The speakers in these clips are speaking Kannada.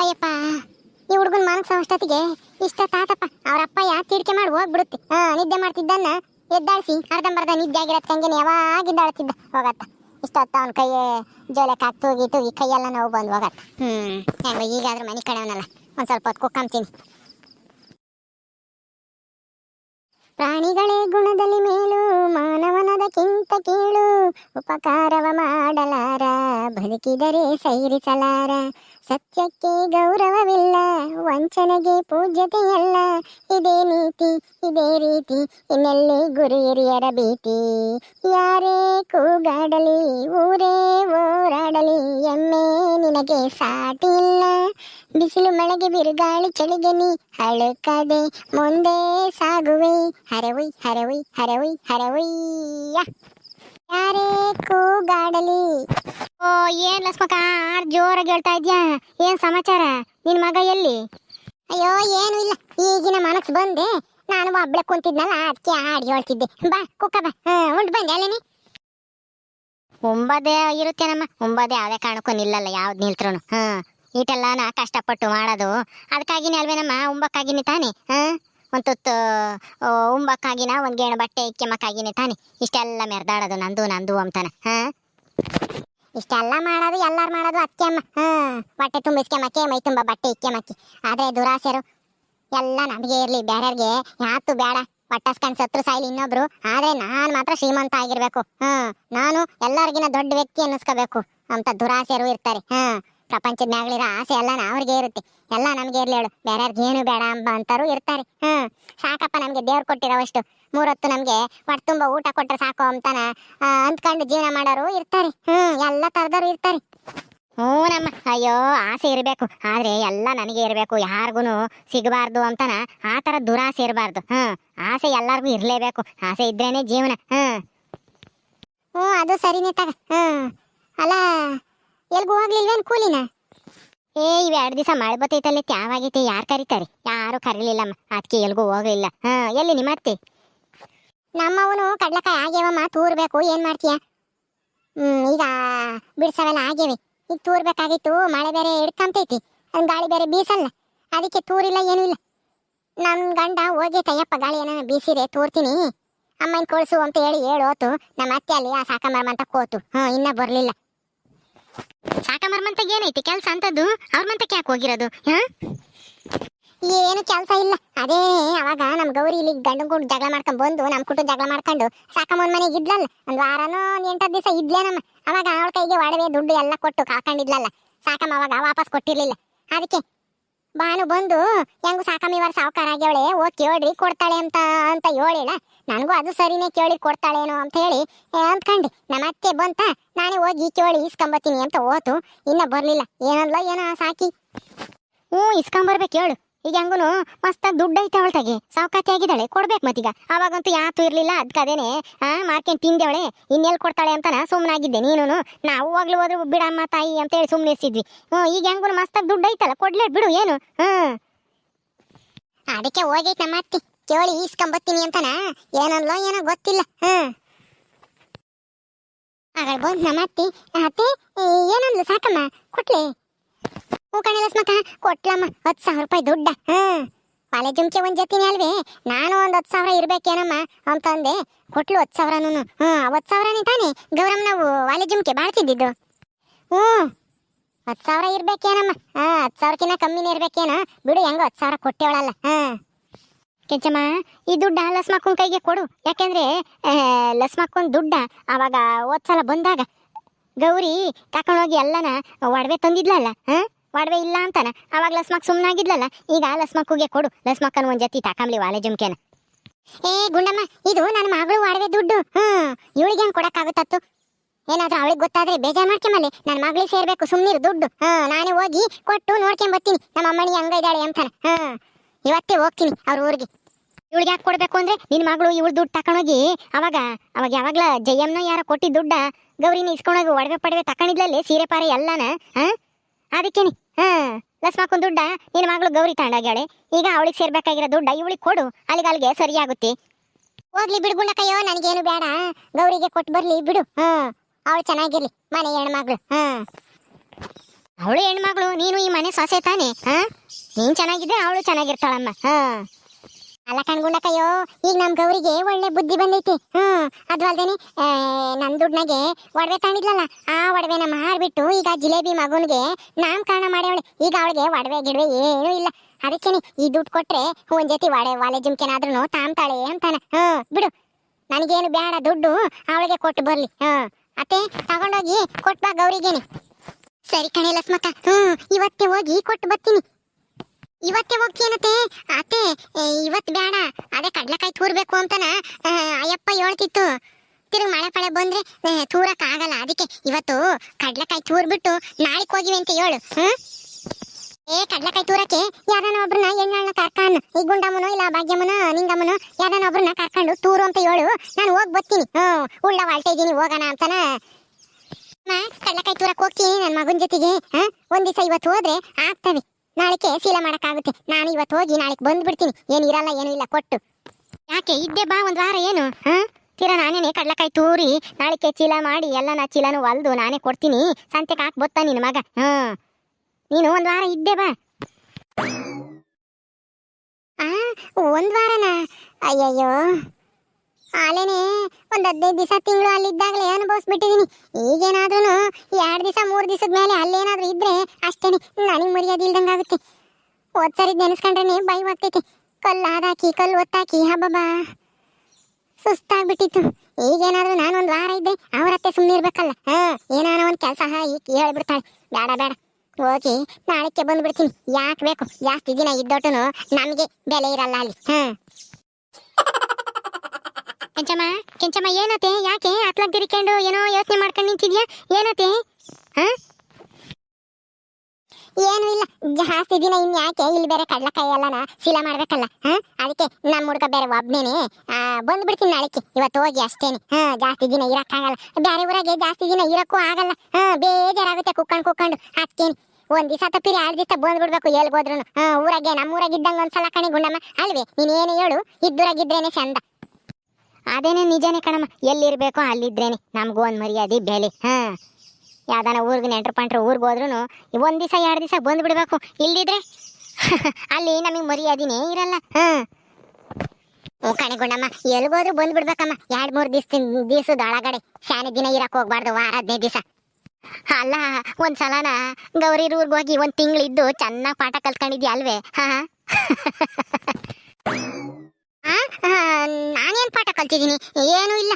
ಅಯ್ಯಪ್ಪ, ಈ ಹುಡುಗನ ಮನಸ್ಸು ಅಷ್ಟೊತ್ತಿಗೆ ಇಷ್ಟ ತಾತಪ್ಪ. ಅವ್ರ ಅಪ್ಪ ಯಾ ತೀರ್ಕೆ ಮಾಡಿ ಹೋಗ್ಬಿಡುತ್ತೆ. ಹಾ, ನಿದ್ದೆ ಮಾಡ್ತಿದ್ದನ್ನ ಎದ್ದಾಳಿಸಿ ಅರ್ಧಂಬರ್ಧ ನಿದ್ದೆ ಆಗಿರತ್ತೆ ಹಂಗೆ ಯಾವಾಗ ಎದ್ದಾಳ್ತಿದ್ದ. ಹೋಗತ್ತ. ಇಷ್ಟೊತ್ತ ಅವ್ನ ಕೈ ಜೋಲೆಕ್ ಹಾಕಿ ತೂಗಿ ತೂಗಿ ಕೈಯೆಲ್ಲ ನೋವು ಬಂದು ಹೋಗತ್ತ. ಹ್ಮ್ ಹೆಂಗ ಈಗಾದ್ರೂ ಮನೆ ಕಡೆಯವನಲ್ಲ ಒಂದ್ ಸ್ವಲ್ಪ ಹೊತ್ತು ಕುಕ್ಕಂತೀನಿ ಉಪಕಾರವ ಮಾಡಲಾರ? ಬದುಕಿದರೆ ಸೈರಿಸಲಾರ ಸತ್ಯಕ್ಕೆ ಗೌರವವಿಲ್ಲ, ವಂಚನೆಗೆ ಪೂಜ್ಯತೆಯಲ್ಲ. ಇದೇ ನೀತಿ, ಇದೇ ರೀತಿ, ಇನ್ನೆಲ್ಲಿ ಗುರು ಹಿರಿಯರ ಭೀತಿ? ಯಾರೇ ಕೂಗಾಡಲಿ, ಊರೇ ಓರಾಡಲಿ ಎಮ್ಮೆ ನಿನಗೆ ಸಾಟಿ ಇಲ್ಲ ಬಿಸಿಲು ಮಳೆಗೆ ಬಿರುಗಾಳಿ ಚಳಿಗೆ ನೀ ಹಳುಕದೆ ಮುಂದೆ ಸಾಗುವೆ. ಹರವಿ ಹರವಿ ಹರವಿ ಹರವುಯ್ಯ. ಯಾರೇ ಕೂಗಾಡಲಿ. ಓ, ಏನ್ ಲಕ್ಷ್ಮಕ್ಕ, ಆರ್ ಜೋರಾಗಿ ಹೇಳ್ತಾ ಇದ್ಯಾ? ಏನ್ ಸಮಾಚಾರ? ನಿನ್ ಮಗ ಎಲ್ಲಿ? ಅಯ್ಯೋ, ಏನು ಇಲ್ಲ. ಈಗಿನ ಮನಕ್ಸ್ ಬಂದೆ. ನಾನು ಒಬ್ಳೆ ಕುಂತಿದ್ನಲ್ಲ ಅದಕ್ಕೆ ಹಾಡಿ ಹೇಳ್ತಿದ್ದೆ. ಬಾ, ಕುಕ್ಕ ಬಾ. ಹಾ, ಉಂಟು, ಬಂದೆ ಅಲ್ಲೇನಿ ಉಂಬದೇ ಇರುತ್ತೇನಮ್ಮ ಉಂಬದೇ ಯಾವ್ದೇ ಕಾರಣಕ್ಕೂ ನಿಲ್ಲಲ್ಲ, ಯಾವ್ದು ನಿಲ್ತ್ರು ಹಾ, ಈಟೆಲ್ಲ ನಾ ಕಷ್ಟಪಟ್ಟು ಮಾಡೋದು. ಅದಕ್ಕಾಗಿನೇ ಅಲ್ವೇನಮ್ಮ? ಉಂಬಕ್ಕಾಗಿನಿ ತಾನೆ? ಹಾ? ಆ, ಉಂಬಕ್ಕಾಗಿನ ಒಂದ್ ಗೇಣು ಬಟ್ಟೆ ಇಕ್ಕೆಮಕ್ಕಾಗಿನೇ ತಾನೆ. ಇಷ್ಟೆಲ್ಲ ಮೆರ್ದಾಡೋದು ನಂದು ನಂದು ಅಂತಾನೆ. ಹಾ? ಇಷ್ಟೆಲ್ಲ ಮಾಡೋದು ಎಲ್ಲರೂ ಮಾಡೋದು ಅತ್ತೆ ಅಮ್ಮ. ಬಟ್ಟೆ ತುಂಬಿಸ್ಕೆಮಕ್ಕೆ ಮೈ ತುಂಬ ಬಟ್ಟೆ ಇಕ್ಕೆಮಕ್ಕಿ ಆದ್ರೆ ದುರಾಸೆರು ಎಲ್ಲ ನಮಗೆ ಇರ್ಲಿ ಬೇರೆಯವ್ರಿಗೆ ಯಾತು ಬೇಡ. ಪಟ್ಟಸ್ಕನ್ ಸತ್ರು ಸೈಲಿ ಇನ್ನೊಬ್ರು. ಆದ್ರೆ ನಾನ್ ಮಾತ್ರ ಶ್ರೀಮಂತ ಆಗಿರ್ಬೇಕು. ಹಾ ನಾನು ಎಲ್ಲರಿಗಿನ ದೊಡ್ಡ ವ್ಯಕ್ತಿ ಅನ್ನಿಸ್ಕೋಬೇಕು ಅಂತ ದುರಾಸೆರು ಇರ್ತಾರೆ. ಹಾ. ಪ್ರಪಂಚದ ಮ್ಯಾಗಳಿರೋ ಆಸೆ ಎಲ್ಲ ಅವ್ರಿಗೆ ಇರುತ್ತೆ. ಎಲ್ಲ ನಮ್ಗೆ ಇರ್ಲಿ ಹೇಳು. ಬೇರೆ ಏನು ಬೇಡ ಅಂಬ ಅಂತಾರು ಇರ್ತಾರೆ. ಹ್ಮ್. ಸಾಕಪ್ಪ ನಮ್ಗೆ ದೇವ್ರು ಕೊಟ್ಟಿರೋವಷ್ಟು. ಮೂರೊತ್ತು ನಮ್ಗೆ ಹೊಟ್ಟೆ ತುಂಬ ಊಟ ಕೊಟ್ಟರೆ ಸಾಕು ಅಂತಾನ ಅಂದ್ಕೊಂಡು ಜೀವನ ಮಾಡೋರು ಇರ್ತಾರೆ. ಹ್ಮ್, ಎಲ್ಲ ತರದವ್ರು ಇರ್ತಾರೆ. ಹ್ಞೂ ನಮ್ಮ, ಅಯ್ಯೋ, ಆಸೆ ಇರಬೇಕು. ಆದ್ರೆ ಎಲ್ಲ ನನಗೆ ಇರಬೇಕು. ಯಾರಿಗೂ ಸಿಗಬಾರ್ದು ಅಂತಾನ ಆ ಥರ ದುರಾಸೆ ಇರಬಾರ್ದು. ಹ್ಮ್, ಆಸೆ ಎಲ್ಲರಿಗೂ ಇರಲೇಬೇಕು. ಆಸೆ ಇದ್ರೇನೆ ಜೀವನ. ಹ್ಮ್. ಹ್ಞೂ, ಅದು ಸರಿನೇ ತಗ. ಹ್ಞೂ ಅಲ್ಲ ಎಲ್ಗೂ ಹೋಗ್ಲಿಲ್ವೇನು ಕೂಲಿನ? ಏ, ಇವ್ ಎರಡು ದಿವಸ ಮಳೆ ಬತ್ತೈತಲ್ಲಿ ಯಾರು ಕರೀತಾರೆ? ಯಾರು ಕರೀಲಿಲ್ಲಮ್ಮ ಅದಕ್ಕೆ ಎಲ್ಗೂ ಹೋಗ್ಲಿಲ್ಲ. ಹಾ, ಎಲ್ಲಿ ನಿಮ್ಮ ಅತ್ತೆ? ನಮ್ಮವನು ಕಡ್ಲಕಾಯಿ ಆಗ್ಯಾವಮ್ಮ, ತೂರ್ಬೇಕು, ಏನ್ ಮಾಡ್ತೀಯ? ಹ್ಮ್, ಈಗ ಬಿಡ್ಸವೆಲ್ಲ ಆಗ್ಯವೆ. ಈಗ ತೂರ್ಬೇಕಾಗಿತ್ತು, ಮಳೆ ಬೇರೆ ಹಿಡ್ಕಂತೈತಿ ಅದ್ ಗಾಳಿ ಬೇರೆ ಬೀಸಲ್ಲ, ಅದಕ್ಕೆ ತೂರಿಲ್ಲ, ಏನೂ ಇಲ್ಲ. ನನ್ ಗಂಡ ಹೋಗಿ ತಯ್ಯಪ್ಪ ಗಾಳಿ ಏನೋ ಬೀಸಿದೆ ತೂರ್ತೀನಿ. ಅಮ್ಮನ್ ಕೊಳ್ಸು ಅಂತ ಹೇಳಿ ಹೇಳೋತು, ನಮ್ಮ ಅತ್ತೆ ಅಲ್ಲಿ, ಆ, ಸಾಕಮ್ಮ ಅಂತ ಕೋತು. ಹ್ಮ್ ಇನ್ನ ಬರ್ಲಿಲ್ಲ. ಸಾಕಮರ್ಮಂತ ಏನೈತಿ ಕೆಲಸ ಅಂತದ್ದು? ಅವ್ರ ಮಂತಕ್ಕೆ ಯಾಕೆ ಹೋಗಿರೋದು? ಏನು ಕೆಲಸ ಇಲ್ಲ. ಅದೇ ಅವಾಗ ನಮ್ಮ ಗೌರಿ ಇಲ್ಲಿ ಗಂಡು ಕೂಡ ಜಗಳ ಮಾಡ್ಕೊಂಡು ಬಂದು ನಮ್ಮ ಕುಟುಂಬ ಜಗಳ ಮಾಡ್ಕೊಂಡು ಸಾಕಮ್ಮನ ಮನೆಗೆ ಇದ್ಲಲ್ಲ. ಒಂದ್ ವಾರನೋ ಒಂದು ಎಂಟತ್ತು ದಿವಸ ಇದ್ಲೇನಮ್ಮ ಅವಾಗ ಅವಳ ಕೈಗೆ ಒಡವೆ ದುಡ್ಡು ಎಲ್ಲ ಕೊಟ್ಟು ಕಾಕೊಂಡಿದ್ಲಲ್ಲ ಸಾಕಮ್ಮ ಅವಾಗ ವಾಪಸ್ ಕೊಟ್ಟಿರಲಿಲ್ಲ. ಅದಕ್ಕೆ ಬಾನು ಬಂದು, ಹೆಂಗು ಸಾಕಮ್ಮಿ ಇವಾರ ಸಾವುಕಾರ ಆಗ್ಯವಳೆ, ಓ ಕೇಳ್ರಿ ಕೊಡ್ತಾಳೆ ಅಂತ ಅಂತ ಹೇಳಿಲ್ಲ ನನಗೂ ಅದು ಸರಿನೇ ಕೇಳಿ ಕೊಡ್ತಾಳೇನೋ ಅಂತ ಹೇಳಿ ಅಂದ್ಕಂಡು ನಮ್ಮ ಅತ್ತೆ ಬಂತ, ನಾನೇ ಹೋಗಿ ಕೇಳಿ ಇಸ್ಕೊಂಬತ್ತೀನಿ ಅಂತ ಓತು ಇನ್ನ ಬರ್ಲಿಲ್ಲ ಏನಲ್ಲ ಏನೋ ಸಾಕಿ. ಹ್ಞೂ, ಇಸ್ಕೊಂಬರ್ಬೇಕು ಹೇಳು. ಈಗ ಹಂಗೂ ಮಸ್ತಾಗಿ ದುಡ್ಡು ಐತೆ ಅವಳ್ತಾಗೆ. ಸಾವುಕಾತಿ ಆಗಿದ್ದಾಳೆ. ಕೊಡ್ಬೇಕು ಮತ್ತೀಗ. ಅವಾಗಂತೂ ಯಾತು ಇರ್ಲಿಲ್ಲ. ಅದಕ್ಕದೇನೆ ಆ ಮಾರ್ಕೆಟ್ ಅವಳೆ ಇನ್ನೆಲ್ಲಿ ಕೊಡ್ತಾಳೆ ಅಂತಾನ ಸುಮ್ಮನಾಗಿದ್ದೆ ನೀನು ನಾವು ಹೋಗ್ಲು ಹೋದ್ರು ಬಿಡಮ್ಮ ತಾಯಿ ಅಂತ ಹೇಳಿ ಸುಮ್ಮನೆ ಇರ್ಸಿದ್ವಿ. ಹ್ಞೂ, ಈಗ ಹೆಂಗೂ ಮಸ್ತಾಗಿ ದುಡ್ಡು ಐತಲ್ಲ. ಕೊಡ್ಲೇ ಬಿಡು ಏನು. ಹ್ಞೂ. ಅದಕ್ಕೆ ಹೋಗೈತೆ ನಮ್ಮ ಅತ್ತಿ. ಕೇಳಿ ಈಸ್ಕೊಂಬತ್ತೀನಿ ಅಂತನ. ಏನನ್ಲೋ ಏನೋ ಗೊತ್ತಿಲ್ಲ. ಹ್ಞೂ. ಆಗ ಬಂದು ನಮ್ಮ ಅತ್ತಿ. ಅತ್ತೆ ಏನಂದ್ಲು ಸಾಕಮ್ಮ? ಕೊಟ್ಲೆ. ಹ್ಞೂ ಕಣೆ ಲಸ್ಮಕ್ಕ ಕೊಟ್ಲಮ್ಮ, ಹತ್ತು ಸಾವಿರ ರೂಪಾಯಿ ದುಡ್ಡ. ಹ್ಮ್. ಕಾಲೇಜ್ ಜುಮ್ಕೆ ಒಂದ್ ಜೊತಿನೇ ಅಲ್ವೇ? ನಾನು ಒಂದ್ ಹತ್ತು ಸಾವಿರ ಇರ್ಬೇಕೇನಮ್ಮ? ಅಂತಂದೆ ಕೊಟ್ಲು ಹತ್ತು ಸಾವಿರನೂ ಹ್ಮ್ ಹತ್ತು ಸಾವಿರನೇ ತಾನೇ? ಗೌರಮ್ಮ, ನಾವು ವಾಲೆ ಜುಮ್ಕೆ ಬಾಳ್ತಿದ್ದಿದ್ದು ಹ್ಞೂ ಹತ್ತು ಸಾವಿರ ಇರ್ಬೇಕೇನಮ್ಮ? ಹಾ, ಹತ್ತು ಸಾವಿರಕ್ಕಿಂತ ಕಮ್ಮಿನೇ ಇರ್ಬೇಕೇನ? ಬಿಡು, ಹೆಂಗೋ ಹತ್ತು ಸಾವಿರ ಕೊಟ್ಟೇವಳಲ್ಲ. ಹಾ ಕೆಂಚಮ್ಮ, ಈ ದುಡ್ಡ ಲಸ್ಮಕ್ಕನ್ ಕೈಗೆ ಕೊಡು. ಯಾಕೆಂದ್ರೆ ಲಸ್ಮಕ್ಕನ್ ದುಡ್ಡ ಅವಾಗ ಹೋದ್ ಸಲ ಬಂದಾಗ ಗೌರಿ ತಕೊಂಡೋಗಿ ಎಲ್ಲನ ಒಡವೆ ತಂದಿದ್ಲಲ್ಲ ಹಾ ಒಡವೆ ಇಲ್ಲ ಅಂತಾನ? ಅವಾಗ ಲಸ್ಮಕ್ ಸುಮ್ಮನಾಗಿದ್ಲಲ್ಲ ಈಗ ಲಸ್ಮಕ್ಕುಗೆ ಕೊಡು. ಲಸ್ಮಕ್ಕನ ಒಂದ್ ಜತಿ ತಾಕಂಬ್ಲಿ ವಾಲೆ ಜುಮ್ಕೆನ. ಏ, ಗುಂಡಮ್ಮ, ಇದು ನನ್ನ ಮಗಳು ಒಡವೆ ದುಡ್ಡು. ಹ್ಮ್, ಇವಳಿಗೆ ಹೆಂಗ್ ಕೊಡಕ್ಕಾಗುತ್ತತ್ತು? ಏನಾದ್ರೂ ಅವಳಿಗೆ ಗೊತ್ತಾದ್ರೆ ಬೇಜಾರ್ ಮಾಡ್ಕೊಂಬಲ್ಲಿ. ನನ್ನ ಮಗಳಿಗೆ ಸೇರ್ಬೇಕು ಸುಮ್ಮನಿರು ದುಡ್ಡು. ಹಾ ನಾನೇ ಹೋಗಿ ಕೊಟ್ಟು ನೋಡ್ಕೊಂಡ್ ಬರ್ತೀನಿ. ನಮ್ಮ ಅಮ್ಮಣಿ ಹಂಗ ಇದ್ದಾಳೆ ಅಂತಾನೆ. ಹಾ ಇವತ್ತೇ ಹೋಗ್ತೀನಿ ಅವ್ರ ಊರಿಗೆ. ಇವಳಿಗೆ ಯಾಕೆ ಕೊಡ್ಬೇಕು ಅಂದ್ರೆ ನಿನ್ ಮಗಳು ಇವಳು ದುಡ್ಡು ತಕೊಂಡೋಗಿ ಅವಾಗ ಅವಾಗ ಯಾವಾಗ್ಲ ಜಯಮ್ಮನ ಯಾರೋ ಕೊಟ್ಟಿದ್ದ ದುಡ್ಡ ಗೌರಿನ ಇಸ್ಕೊಂಡೋಗಿ ಒಡವೆ ಪಡವೆ ತಕೊಂಡಿದ್ಲಲ್ಲಿ ಸೀರೆ ಪಾರೆ ಎಲ್ಲಾನ, ಹಾ? ಅದಕ್ಕೇನಿ. ಹಾ, ಲಸ್ಮಾಕೊಂದ್ ದುಡ್ಡ ನಿನ್ ಮಗಳು ಗೌರಿ ತಾಂಡಾಗ್ಯಾಳೆ. ಈಗ ಅವಳಿಗೆ ಸೇರ್ಬೇಕಾಗಿರೋ ದುಡ್ಡ ಇವಳಿಗೆ ಕೊಡು. ಅಲ್ಲಿಗೆ ಅಲ್ಲಿಗೆ ಸರಿಯಾಗುತ್ತೆ. ಹೋಗ್ಲಿ ಬಿಡ್ಗುಂಡಕಯ್ಯೋ ನನಗೇನು ಬೇಡ ಗೌರಿಗೆ ಕೊಟ್ಟು ಬರ್ಲಿ ಬಿಡು. ಹಾ, ಅವಳು ಚೆನ್ನಾಗಿರ್ಲಿ, ಮನೆ ಹೆಣ್ಮಗಳು. ಹಾ. ಅವಳು ಹೆಣ್ಮಗಳು, ನೀನು ಈ ಮನೆ ಸೊಸೆ ತಾನೆ? ಹಾ, ನೀನ್ ಚೆನ್ನಾಗಿದ್ರೆ ಅವಳು ಚೆನ್ನಾಗಿರ್ತಾಳಮ್ಮ. ಹಾ. ಅಲ್ಲ ಅಯ್ಯೋ ಈಗ ನಮ್ ಗೌರಿಗೆ ಒಳ್ಳೆ ಬುದ್ಧಿ ಬಂದೈತಿ. ಹ್ಮ್, ಅದು ಅಲ್ದೇನೆ ನನ್ ದುಡ್ನಾಗೆ ಒಡವೆ ತಾಣಿದ್ಲಲ್ಲ ಆ ಒಡವೆನ ಮಾರ್ಬಿಟ್ಟು ಈಗ ಜಿಲೇಬಿ ಮಗುನ್ಗೆ ನಾಮಕರಣ ಮಾಡ್ಯಾವಳೆ. ಈಗ ಅವಳಿಗೆ ಒಡವೆ, ಗಿಡವೆ ಏನೂ ಇಲ್ಲ. ಅದಕ್ಕೇನೆ ಈ ದುಡ್ಡು ಕೊಟ್ರೆ ಒಂದ್ ಜೊತೆ ಒಡೆ ವಾಲೆ ಜುಮ್ಕೆನಾದ್ರೂ ತಾಮ್ತಾಳೆ ಅಂತಾನ. ಹ್ಮ್, ಬಿಡು. ನನಗೇನು ಬೇಡ ದುಡ್ಡು, ಅವಳಿಗೆ ಕೊಟ್ಟು ಬರ್ಲಿ. ಹ್ಮ್, ಅತ್ತೆ, ತಗೊಂಡೋಗಿ ಕೊಟ್ಬಾ ಗೌರಿಗೇನೆ. ಸರಿ ಕಣೆ ಲಸ್ಮಕ್ಕ ಹ್ಮ್, ಇವತ್ತೇ ಹೋಗಿ ಕೊಟ್ಟು ಬರ್ತೀನಿ. ಇವತ್ತೇ ಹೋಗ್ತೀನತ್ತೆ ಅತ್ತೆ ಏ, ಇವತ್ ಬೇಡ ಅದೇ ಕಡ್ಲೆಕಾಯಿ ತೂರ್ಬೇಕು ಅಂತನ. ಅಯ್ಯಪ್ಪ ಹೇಳ್ತಿತ್ತು. ತಿರುಗಿ ಮಳೆ ಪಳೆ ಬಂದ್ರೆ ತೂರಕ್ ಆಗಲ್ಲ. ಅದಕ್ಕೆ ಇವತ್ತು ಕಡ್ಲೆಕಾಯಿ ತೂರ್ಬಿಟ್ಟು ನಾಳೆ ಹೋಗಿವಿ ಅಂತ ಹೇಳು. ಏ ಕಡ್ಲೆಕಾಯಿ ತೂರಕ್ಕೆ ಯಾರನ್ನ ಒಬ್ರನ್ನ ಎಣ್ಣೆಣ್ಣ ಕರ್ಕೊಂಡು ಈ ಗುಂಡಮ್ಮನೋ ಇಲ್ಲ ಭಾಗ್ಯಮ್ಮನೋ ನಿಂಗಮ್ಮನೋ ಯಾರನ್ನ ಒಬ್ರನ್ನ ಕರ್ಕೊಂಡು ತೂರು ಅಂತ ಹೇಳು. ನಾನು ಹೋಗಿ ಬರ್ತೀನಿ. ಹ್ಞೂ ಉಳ್ಳ ವಾಳ್ತಾ ಇದೀನಿ ಹೋಗೋಣ ಅಂತಾನ. ಕಡ್ಲೆಕಾಯಿ ತೂರಕ್ಕೆ ಹೋಗ್ತೀನಿ ನನ್ನ ಮಗನ ಜೊತೆಗೆ. ಹಾಂ ಒಂದ್ ದಿವಸ ಇವತ್ತು ಹೋದ್ರೆ ಆಗ್ತವೆ. ನಾಳೆಗೆ ಶೀಲ ಮಾಡಕ್ಕಾಗುತ್ತೆ. ನಾನು ಇವತ್ತು ಹೋಗಿ ನಾಳೆಗೆ ಬಂದ್ಬಿಡ್ತೀನಿ. ಏನು ಇರಲ್ಲ, ಏನು ಇಲ್ಲ, ಕೊಟ್ಟು. ಯಾಕೆ, ಇದ್ದೆ ಬಾ ಒಂದ್ ವಾರ ಏನು? ಹಾ? ತೀರಾ ನಾನೇನೆ ಕಡ್ಲೆಕಾಯಿ ತೂರಿ, ನಾಳೆಗೆ ಚೀಲ ಮಾಡಿ ಎಲ್ಲ ನಾ ಚೀಲನು ಒಲ್ದು ನಾನೇ ಕೊಡ್ತೀನಿ. ಸಂತೆಗೆ ಹಾಕ್ ಬತ್ತ ನಿನ್ನ ಮಗ? ಹ್ಮ್ ನೀನು ಒಂದ್ ವಾರ ಇದ್ದೆ ಬಾ. ಆ, ಒಂದ್ ವಾರನ? ಅಯ್ಯಯ್ಯೋ. ಆಲೇನೆ ಒಂದ್ ಹದಿನೈದು ದಿವಸ ತಿಂಗಳು ಅಲ್ಲಿದ್ದಾಗಲೇ ಅನುಭವಿಸ್ಬಿಟ್ಟಿದೀನಿ. ಈಗೇನಾದ್ರೂ ಎರಡು ದಿವಸ ಮೂರು ದಿವಸದ ಮೇಲೆ ಅಲ್ಲೇನಾದ್ರೂ ಇದ್ರೆ ಅಷ್ಟೇನೆ, ನನಗೆ ಮರ್ಯಾದೆ ಇಲ್ದಂಗಾಗುತ್ತೆ ಹೋದ್ ಸರಿ ನೆನೆಸ್ಕೊಂಡ್ರೆ ಬೈ ಆಗ್ತೈತಿ. ಕಲ್ಲು ಹಾದಾಕಿ, ಕಲ್ಲು ಒತ್ತಾಕಿ, ಹಬ್ಬಬ್ಬಾ. ಸುಸ್ತಾಗ್ಬಿಟ್ಟಿತ್ತು. ಈಗೇನಾದ್ರೂ ನಾನು ಒಂದು ವಾರ ಇದ್ದೆ ಅವ್ರ ಹತ್ತೆ ಸುಮ್ಮನೆ ಇರ್ಬೇಕಲ್ಲ. ಹಾ, ಏನಾನ ಒಂದು ಕೆಲಸ ಈಗ ಹೇಳ್ಬಿಡ್ತಾಳೆ. ಬೇಡ ಬೇಡ ಹೋಗಿ ನಾಳೆಕ್ಕೆ ಬಂದ್ಬಿಡ್ತೀನಿ. ಯಾಕೆ ಬೇಕು? ಜಾಸ್ತಿ ದಿನ ಇದ್ದೊಟ್ಟು ನಮಗೆ ಬೆಲೆ ಇರಲ್ಲ ಅಲ್ಲಿ. ಹಾ. ಕೆಂಚಮ್ಮ ಕೆಂಚಮ್ಮ, ಏನತ್ತೆ? ಯಾಕೆ? ಅತ್ಲಾಗ್ ತಿರ್ಕೊಂಡು ಏನೋ ಯೋಚನೆ ಮಾಡ್ಕೊಂಡು ನಿಂತಿದ್ಯಾ? ಏನತ್ತೆ? ಏನು ಇಲ್ಲ. ಜಾಸ್ತಿ ದಿನ ಇನ್ ಯಾಕೆ? ಇಲ್ಲಿ ಬೇರೆ ಕಡ್ಲಕಾಯಿ ಎಲ್ಲನ ಶೀಲ ಮಾಡ್ಬೇಕಲ್ಲ, ಹಾ? ಅದಕ್ಕೆ ನಮ್ಮ ಹುಡುಗ ಬೇರೆ ಒಬ್ನೇನೆ ಬಂದ್ಬಿಡ್ತೀನಿ ನಾಳೆಕ್ಕೆ. ಇವತ್ತು ಹೋಗಿ ಅಷ್ಟೇನೆ. ಹಾ, ಜಾಸ್ತಿ ದಿನ ಇರಕ್ಕಾಗಲ್ಲ. ಬೇರೆ ಊರಾಗೆ ಜಾಸ್ತಿ ದಿನ ಇರಕ್ಕೂ ಆಗಲ್ಲ. ಹಾ, ಬೇಜಾರಾಗುತ್ತೆ ಕುಕ್ಕಂಡು ಕುಕ್ಕಂಡು. ಅದಕ್ಕೇನೆ ಒಂದ್ ದಿವಸ ತಪ್ಪಿರಿ ಎರಡು ದಿವಸ ಬಂದ್ಬಿಡ್ಬೇಕು ಎಲ್ಗೋದ್ರು ಹಾ, ಊರಾಗೆ ನಮ್ಮ ಊರಾಗಿದ್ದಂಗೆ ಒಂದ್ಸಲ ಕಣಿ ಗುಂಡಮ್ಮ. ಅಲ್ವೇ? ನೀನೇನು ಹೇಳು? ಇದ್ದೂರಾಗಿದ್ರೇನೆ ಚಂದ. ಅದೇನೆ ನಿಜನೇ ಕಣಮ್ಮ, ಎಲ್ಲಿರ್ಬೇಕೋ ಅಲ್ಲಿದ್ರೇನೆ. ನಮಗೂ ಒಂದು ಮರ್ಯಾದೆ ಬೆಲೆ, ಹಾ. ಯಾವ್ದಾನ ಊರಿಗೆ ನೆಂಟ್ರು ಪಂಟ್ರು ಊರಿಗೆ ಹೋದ್ರು ಒಂದ್ ದಿವಸ, ಎರಡು ದಿವಸ ಬಂದ್ಬಿಡ್ಬೇಕು ಇಲ್ದಿದ್ರೆ ಅಲ್ಲಿ ನಮಗೆ ಮರ್ಯಾದಿನೇ ಇರಲ್ಲ, ಹಾ. ಹ್ಞೂ ಕಣೆಗೊಂಡಮ್ಮ ಎಲ್ಗೋದ್ರು ಬಂದ್ಬಿಡ್ಬೇಕಮ್ಮ ಎರಡು ಮೂರು ದಿವಸ ದಿವಸದ ಒಳಗಡೆ ಶಾನೆ ದಿನ ಇರಕ್ ಹೋಗ್ಬಾರ್ದು, ವಾರ ಹದಿನೈದು ದಿವಸ. ಅಲ್ಲ, ಒಂದ್ಸಲನ ಗೌರಿ ಊರಿಗೆ ಹೋಗಿ ಒಂದ್ ತಿಂಗಳಿದ್ದು ಚೆನ್ನಾಗಿ ಪಾಠ ಕಲ್ತ್ಕೊಂಡಿದ್ಯಾ ಅಲ್ವೇ, ಹಾ. ನಾನೇನ್ ಪಾಠ ಕಲ್ತಿದ್ದೀನಿ? ಏನೂ ಇಲ್ಲ.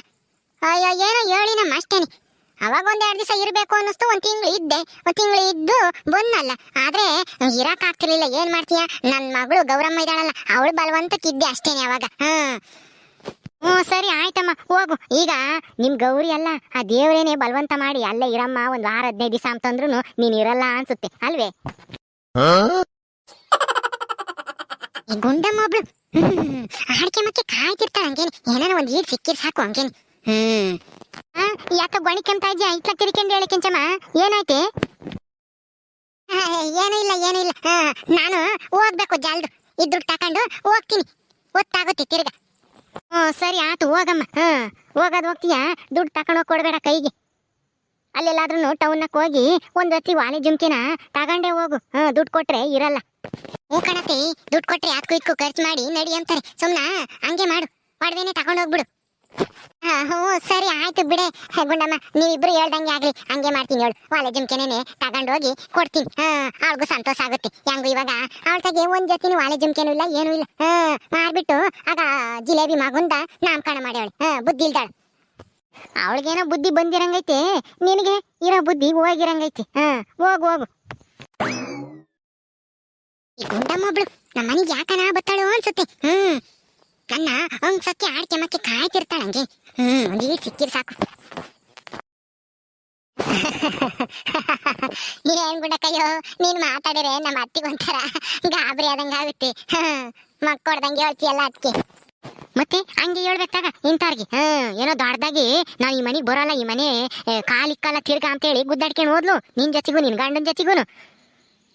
ಅಯ್ಯೋ ಏನೋ ಹೇಳಿ ನಮ್ಮ ಅಷ್ಟೇನೆ. ಅವಾಗ ಒಂದ್ ಎರಡು ದಿವಸ ಇರಬೇಕು ಅನ್ನಿಸ್ತು ಒಂದು ತಿಂಗಳು ಇದ್ದೆ. ಒಂದು ತಿಂಗಳು ಇದ್ದು ಬಂದಲ್ಲ ಆದ್ರೆ ಇರಕ್ ಏನು ಏನ್ ಮಾಡ್ತೀಯ? ನನ್ನ ಮಗಳು ಗೌರಮ್ಮ ಇದ್ದಾಳಲ್ಲ. ಅವಳು ಬಲವಂತಕ್ಕಿದ್ದೆ ಅಷ್ಟೇನೆ ಅವಾಗ. ಹ್ಮ್. ಹ್ಞೂ ಸರಿ ಆಯ್ತಮ್ಮ. ಹೋಗು. ಈಗ ನಿಮ್ಮ ಗೌರಿ ಅಲ್ಲ ಆ ದೇವರೇನೆ ಬಲವಂತ ಮಾಡಿ ಅಲ್ಲೇ ಇರಮ್ಮ. ಒಂದು ವಾರ ಹದಿನೈದು ದಿವಸ ಅಂತಂದ್ರೂ ನೀನು ಇರಲ್ಲ ಅನ್ಸುತ್ತೆ. ಅಲ್ವೇ? ಗುಂಡಮ್ಮ ಒಬ್ಳು. ಹ್ಮ್. ಆಡ್ಕೆ ಮತ್ತೆ ಕಾಯ್ತಿರ್ತಾಳ ಹಂಗೇನೆ. ಏನಾರ ಒಂದ್ ಈಡ್ ಸಿಕ್ಕಿರ್ ಸಾಕು ಹಂಗೇನೆ. ಹ್ಮ್. ಯಾಕ ಗೊಣಿಕಂತ ಇದ್ಯಾ? ಇಟ್ಲ ತಿರ್ಕೊಂಡು ಹೇಳಿ ಏನಾಯ್ತಿ? ಏನೂ ಇಲ್ಲ ಏನೂ ಇಲ್ಲ. ನಾನು ಹೋಗ್ಬೇಕು ಜಲ್ದು. ಇದ್ರು ತಕೊಂಡು ಹೋಗ್ತೀನಿ. ಒತ್ತಾಗುತ್ತೆ ತಿರ್ಗ. ಹ್ಞೂ ಸರಿ ಆತು ಹೋಗಮ್ಮ. ಹ್ಞೂ ಹೋಗೋದು ಹೋಗ್ತೀಯಾ? ದುಡ್ಡು ತಗೊಂಡು ಹೋಗಿ ಕೊಡಬೇಡ ಕೈಗೆ. ಅಲ್ಲೆಲ್ಲಾದ್ರೂ ಟೌನಕ್ಕೆ ಹೋಗಿ ಒಂದು ಅತಿ ವಾಲಿ ಜುಮ್ಕಿನ ತಗೊಂಡೇ ಹೋಗು. ಹ್ಞೂ ದುಡ್ಡು ಕೊಟ್ರೆ ಇರಲ್ಲ. ಹ್ಞೂ ಕಣತಿ ದುಡ್ಡು ಕೊಟ್ರೆ ಅದಕ್ಕೂ ಇದಕ್ಕೂ ಖರ್ಚು ಮಾಡಿ ನಡಿ ಅಂತಾರೆ. ಸುಮ್ಮನ ಹಂಗೆ ಮಾಡು. ಒಡವೆನೆ ತಗೊಂಡು ಹೋಗ್ಬಿಡು. ಹಾ, ಹ್ಞೂ ಸರಿ ಆಯ್ತು ಬಿಡೆ. ಗುಂಡಮ್ಮ ನೀವಿಬ್ರು ಹೇಳ್ದಂಗೆ ಆಗಲಿ. ಹಂಗೆ ಮಾಡ್ತೀನಿ ಹೇಳು. ವಾಲೆ ಜುಮ್ಕೆನೇ ತಗೊಂಡೋಗಿ ಕೊಡ್ತೀನಿ. ಹಾಂ ಅವಳಿಗೂ ಸಂತೋಷ ಆಗುತ್ತೆ. ಹೆಂಗು ಇವಾಗ? ಅವಳ ತಗೆ ಒಂದ್ ಜೊತೆನೂ ವಾಲೆ ಜುಮ್ಕೆನೂ ಇಲ್ಲ ಏನೂ ಇಲ್ಲ. ಹಾಂ ಮಾರ್ಬಿಟ್ಟು ಆಗ ಜಿಲೇಬಿ ಮಗುಂದ ನಾಮಕರಣ ಮಾಡ್ಯಾವಳೆ ಹಾಂ ಬುದ್ಧಿ ಇಲ್ದಾಳ. ಅವಳಿಗೇನೋ ಬುದ್ಧಿ ಬಂದಿರಂಗೈತೆ. ನಿನಗೆ ಇರೋ ಬುದ್ಧಿ ಹೋಗಿರಂಗೈತೆ. ಹಾ, ಹೋಗು ಹೋಗು. ಈ ಗುಂಡಮ್ಮ ಒಬ್ಳು ನಮ್ಮ ಮನೆಗೆ ಯಾಕನ ಬತ್ತಾಳು ಅನ್ಸುತ್ತೆ. ಹ್ಮ್. ನನ್ನ ಹಂಗ್ ಸಕ್ಕೆ ಆಡ್ಕೆ ಮಕ್ಕೆ ಕಾಯ್ತಿರ್ತಾಳ ಹಂಗೆ ಹ್ಮ್, ಒಂದ್ ಈಟ್ ಸಿಕ್ಕಿರ್ ಸಾಕು. ಏನ್ ಗುಂಡಕ್ಕಯ್ಯೋ, ನೀನ್ ಮಾತಾಡಿದ್ರೆ ನಮ್ಮ ಅತ್ತಿಗೊಂಥರ ಗಾಬರಿ ಆದಂಗ ಆಗುತ್ತೆ ಮಕ್ಕೊಡ್ದಂಗೆ ಹೇಳ್ತೀಯಲ್ಲ ಅದಕ್ಕೆ ಮತ್ತೆ ಹಂಗೆ ಹೇಳ್ಬೇಕಾಗ ಇಂಥವ್ರಿಗೆ ಹ್ಮ್ ಏನೋ ದೊಡ್ಡದಾಗಿ ನಾವು ಈ ಮನೆಗೆ ಬರೋಲ್ಲ, ಈ ಮನೆ ಕಾಲಿಕ್ಕಲ್ಲ ತಿರ್ಗಾ ಅಂತೇಳಿ ಗುದ್ದಾಡ್ಕೊಂಡು ಹೋದ್ಲು. ನಿನ್ ಜೊತೆಗೂ, ನಿನ್ ಗಂಡನ ಜೊತೆಗೂನು.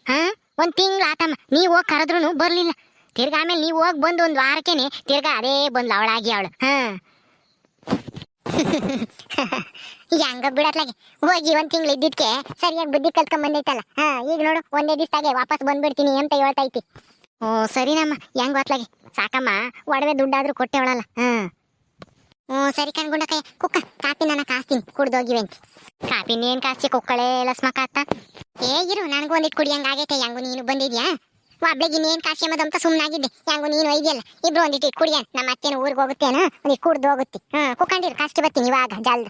ಹಾ, ಒಂದ್ ತಿಂಗ್ಳು ಆತಮ್ಮ. ನೀವು ಹೋಗಿ ಕರೆದ್ರು ಬರ್ಲಿಲ್ಲ. ತಿರ್ಗಾ ಆಮೇಲೆ ನೀವು ಹೋಗಿ ಬಂದು ಒಂದ್ ವಾರಕ್ಕೇನೆ ತಿರ್ಗಾ ಅದೇ ಬಂದ್ಲು ಅವಳಾಗಿ ಅವಳು. ಹಾ. ಹಂಗ ಬಿಡತ್ಲಾಗೆ ಹೋಗಿ ಒಂದ್ ತಿಂಗಳು ಇದ್ದಿದ್ಕೆ ಸರಿಯಾಗಿ ಬುದ್ಧಿ ಕಲ್ತ್ಕೊಂಡ್ ಬಂದೈತಲ್ಲ. ಹಾ, ಈಗ ನೋಡು, ಒಂದೇ ದಿವಸದಾಗೆ ವಾಪಸ್ ಬಂದ್ಬಿಡ್ತೀನಿ ಅಂತ ಹೇಳ್ತೈತಿ. ಓ, ಸರಿನಮ್ಮ. ಹೆಂಗ್ ಗೊತ್ತಲಾಗಿ ಸಾಕಮ್ಮ. ಒಡವೆ ದುಡ್ಡಾದ್ರೂ ಕೊಟ್ಟೆವಳಲ್ಲ ಹ್ಮ್ ಹ್ಞೂ ಸರಿ ಕಣ್ಗುಂಡಕಯ್ಯ ಕುಕ್ಕ ಕಾಪಿ ನಾನು ಕಾಸ್ತೀನಿ. ಕುಡ್ದೋಗಿವೆ ಅಂತ. ಕಾಪಿ ನೀನ್ ಕಾಸ್ತಿ? ಕುಕ್ಕಳೆ ಲಸ್ಮಕ ಅತ್ತ ಏ, ಇರು, ನನಗೂ ಕುಡಿಯಂಗ ಆಗೈತೆ ಹೆಂಗು ನೀನು ಬಂದಿದ್ಯಾ? ಒಬ್ಳಿಗೆ ಇನ್ನೇನ್ ಕಾಸಿ ಅನ್ನೋದಂತ ಸುಮ್ಮನಾಗಿದ್ದೆ ಹೆಂಗು ನೀನು ಒಯ್ದಿಯಲ್ಲ. ಇಬ್ರು ಒಂದಿಟ್ಟು ಕುಡಿಯ ನಮ್ಮ ಅತ್ತೆನ ಊರಿಗೆ ಹೋಗುತ್ತೇನ? ಒಂದಿಟ್ಟು ಕುಡ್ದು ಹೋಗುತ್ತೆ ಹ್ಮ್ ಕುಕ್ಕಂಡಿರು ಕಾಸ್ಟಿ ಬರ್ತೀನಿ ಇವಾಗ, ಜಲ್ದು.